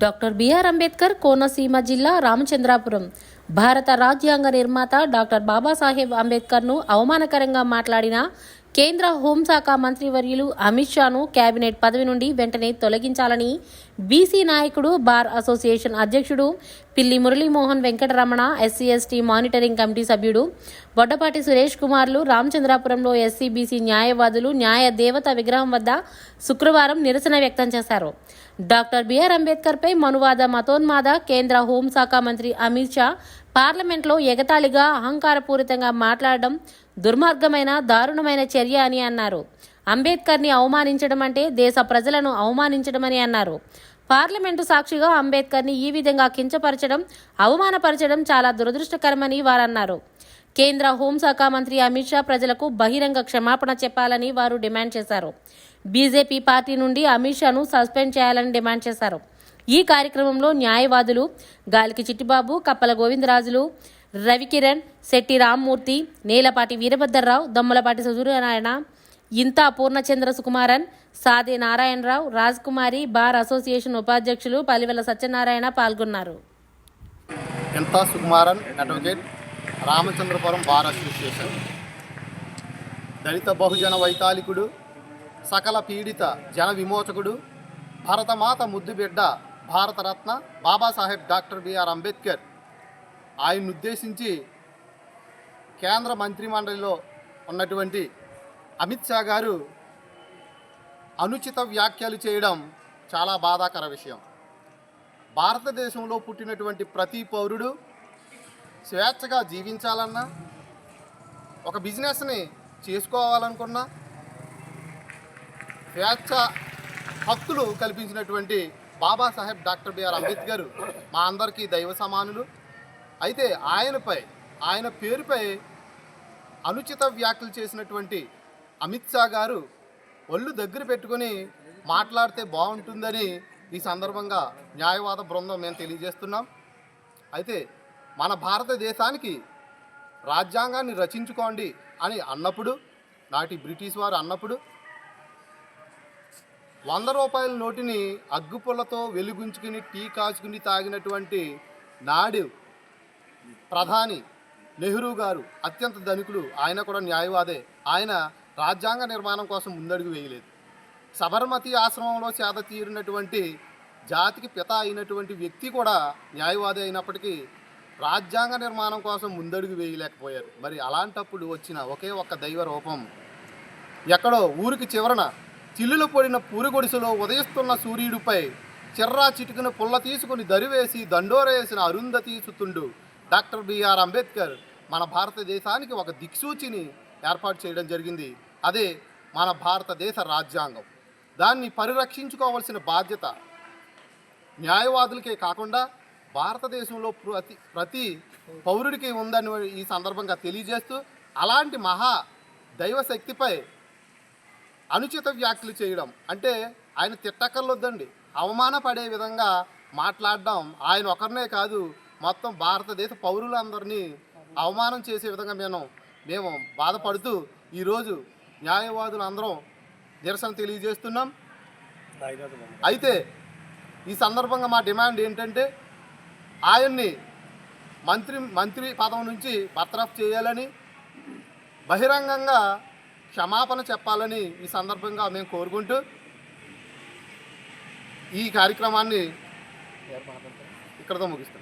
Doctor BR Ambedkar Konaseema జిల్లా రామచంద్రాపురం భారత రాజ్యాంగ నిర్మాత డాక్టర్ బాబాసాహెబ్ అంబేద్కర్ను అవమానకరంగా మాట్లాడిన కేంద్ర హోంశాఖ మంత్రివర్యులు అమిత్ షాను కేబినెట్ పదవి నుండి వెంటనే తొలగించాలని బీసీ నాయకుడు బార్ అసోసియేషన్ అధ్యక్షుడు Pilli Muralimohan Venkataramana SC ST monitoring committee సభ్యుడు బొడ్డపాటి సురేష్ కుమార్లు రామచంద్రాపురంలో ఎస్సీ బీసీ న్యాయవాదులు న్యాయ దేవత విగ్రహం వద్ద శుక్రవారం నిరసన వ్యక్తం చేశారు. డాక్టర్ బిఆర్ అంబేద్కర్పై మనువాద మతోన్మాద కేంద్ర హోంశాఖ మంత్రి అమిత్ షా పార్లమెంట్లో ఎగతాళిగా అహంకారపూరితంగా మాట్లాడడం దుర్మార్గమైన దారుణమైన చర్య అని అన్నారు. అంబేద్కర్ని అవమానించడం అంటే దేశ ప్రజలను అవమానించడమని అన్నారు. పార్లమెంటు సాక్షిగా అంబేద్కర్ని ఈ విధంగా కించపరచడం అవమానపరచడం చాలా దురదృష్టకరమని వారన్నారు. కేంద్ర హోంశాఖ మంత్రి అమిత్ షా ప్రజలకు బహిరంగ క్షమాపణ చెప్పాలని వారు డిమాండ్ చేశారు. బీజేపీ పార్టీ నుండి అమిత్ షాను సస్పెండ్ చేయాలని డిమాండ్ చేశారు. ఈ కార్యక్రమంలో న్యాయవాదులు గాలికి చిట్టిబాబు కప్పల గోవిందరాజులు రవికిరణ్ శెట్టి రామ్మూర్తి నేలపాటి వీరభద్రరావు దమ్మలపాటి సూర్యనారాయణ ఇంతా పూర్ణచంద్ర సుకుమారన్ సాదే నారాయణరావు రాజ్కుమారి బార్ అసోసియేషన్ ఉపాధ్యక్షులు పలివెల సత్యనారాయణ పాల్గొన్నారు. ఎంత Sukumaran advocate Ramachandrapuram bar association. దళిత బహుజన వైతాళికుడు సకల పీడిత జన విమోచకుడు భరతమాత ముద్దుబిడ్డ భారతరత్న బాబాసాహెబ్ డాక్టర్ బిఆర్ అంబేద్కర్. ఆయన్ని ఉద్దేశించి కేంద్ర మంత్రిమండలిలో ఉన్నటువంటి అమిత్ షా గారు అనుచిత వ్యాఖ్యలు చేయడం చాలా బాధాకర విషయం. భారతదేశంలో పుట్టినటువంటి ప్రతి పౌరుడు స్వేచ్ఛగా జీవించాలన్నా ఒక బిజినెస్ని చేసుకోవాలనుకున్నా స్వేచ్ఛ హక్కులు కల్పించినటువంటి బాబాసాహెబ్ డాక్టర్ బిఆర్ అంబేద్కర్ మా అందరికీ దైవ సమానులు. అయితే ఆయనపై ఆయన పేరుపై అనుచిత వ్యాఖ్యలు చేసినటువంటి అమిత్ షా గారు ఒళ్ళు దగ్గర పెట్టుకొని మాట్లాడితే బాగుంటుందని ఈ సందర్భంగా న్యాయవాద బృందం మేము తెలియజేస్తున్నాం. అయితే మన భారతదేశానికి రాజ్యాంగాన్ని రచించుకోండి అని అన్నప్పుడు నాటి బ్రిటిష్ వారు అన్నప్పుడు వంద రూపాయల నోటిని అగ్గుపుల్లతో వెలుగుంచుకుని టీ కాచుకుని తాగినటువంటి నాడు ప్రధాని నెహ్రూ గారు అత్యంత ధనికుడు ఆయన కూడా న్యాయవాదే. ఆయన రాజ్యాంగ నిర్మాణం కోసం ముందడుగు వేయలేదు. సబర్మతి ఆశ్రమంలో చేత తీరినటువంటి జాతికి పిత అయినటువంటి వ్యక్తి కూడా న్యాయవాది అయినప్పటికీ రాజ్యాంగ నిర్మాణం కోసం ముందడుగు వేయలేకపోయారు. మరి అలాంటప్పుడు వచ్చిన ఒకే ఒక్క దైవ రూపం ఎక్కడో ఊరికి చివరన చిల్లులు పొడిన పూరిగొడిసెలో ఉదయిస్తున్న సూర్యుడిపై చిర్రా చిటుకున పుల్ల తీసుకుని దరివేసి దండోరేసిన అరుంధతి సుతుండు. డాక్టర్ బిఆర్ అంబేద్కర్ మన భారతదేశానికి ఒక దిక్సూచిని ఏర్పాటు చేయడం జరిగింది. అదే మన భారతదేశ రాజ్యాంగం. దాన్ని పరిరక్షించుకోవాల్సిన బాధ్యత న్యాయవాదులకే కాకుండా భారతదేశంలో ప్రతి ప్రతి పౌరుడికి ఉందని ఈ సందర్భంగా తెలియజేస్తూ అలాంటి మహా దైవశక్తిపై అనుచిత వ్యాఖ్యలు చేయడం అంటే ఆయన తిట్టకర్లొద్దండి అవమానపడే విధంగా మాట్లాడడం ఆయన ఒకరినే కాదు మొత్తం భారతదేశ పౌరులందరినీ అవమానం చేసే విధంగా మేము మేము బాధపడుతూ ఈరోజు న్యాయవాదులు అందరం నిరసన తెలియజేస్తున్నాం. అయితే ఈ సందర్భంగా మా డిమాండ్ ఏంటంటే ఆయన్ని మంత్రి మంత్రి పదం నుంచి బర్తరఫ్ చేయాలని బహిరంగంగా క్షమాపణ చెప్పాలని ఈ సందర్భంగా మేము కోరుకుంటూ ఈ కార్యక్రమాన్ని ఇక్కడతో ముగిస్తాం